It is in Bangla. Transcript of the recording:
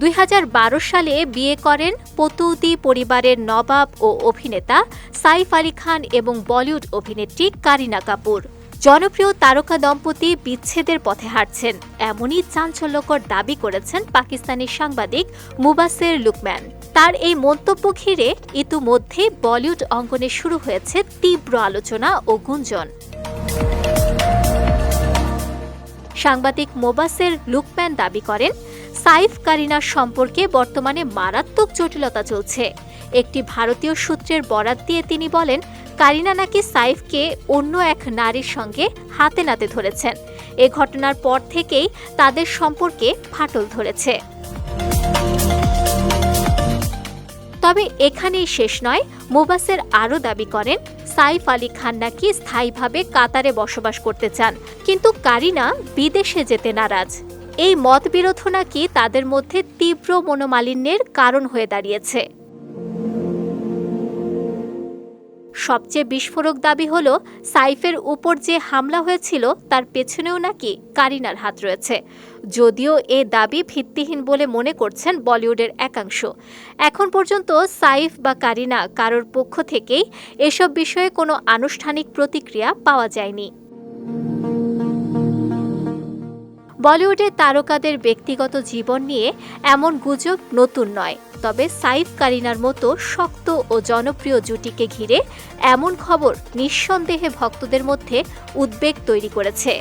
দুই হাজার বারো সালে বিয়ে করেন পতৌদি পরিবারের নবাব ও অভিনেতা সাইফ আলী খান এবং বলিউড অভিনেত্রী কারিনা কাপুর। জনপ্রিয় তারকা দম্পতি বিচ্ছেদের পথে হাঁটছেন। এমনই চাঞ্চল্যকর দাবি করেছেন পাকিস্তানি সাংবাদিক মুবাসের লুকম্যান তার এই মন্তব্য ঘিরে ইতিমধ্যে বলিউড অঙ্গনে শুরু হয়েছে তীব্র আলোচনা ও গুঞ্জন। সাংবাদিক মোবাসের লুকম্যান দাবি করেন সাইফ কারিনার সম্পর্কে বর্তমানে মারাত্মক জটিলতা চলছে। একটি ভারতীয় সূত্রের বরাত দিয়ে তিনি বলেন, কারিনা নাকি সাইফকে অন্য এক নারীর সঙ্গে হাতে নাতে ধরেছেন। এ ঘটনার পর থেকেই তাদের সম্পর্কে ফাটল ধরেছে। তবে এখানেই শেষ নয়, মুবাসের আরও দাবি করেন, সাইফ আলী খান নাকি স্থায়ীভাবে কাতারে বসবাস করতে চান। কিন্তু কারিনা বিদেশে যেতে নারাজ। এই মতবিরোধ নাকি তাদের মধ্যে তীব্র মনোমালিন্যের কারণ হয়ে দাঁড়িয়েছে। সবচেয়ে বিস্ফোরক দাবি হল, সাইফের উপর যে হামলা হয়েছিল, তার পেছনেও নাকি কারিনার হাত রয়েছে। যদিও এ দাবি ভিত্তিহীন বলে মনে করছেন বলিউডের একাংশ। এখন পর্যন্ত সাইফ বা কারিনা কারোর পক্ষ থেকেই এসব বিষয়ে কোনো আনুষ্ঠানিক প্রতিক্রিয়া পাওয়া যায়নি। বলিউডের তারকাদের ব্যক্তিগত জীবন নিয়ে এমন গুজব নতুন নয়। তবে সাইফ কারিনার মতো শক্ত ও জনপ্রিয় জুটিকে ঘিরে এমন খবর নিঃসন্দেহে ভক্তদের মধ্যে উদ্বেগ তৈরি করেছে।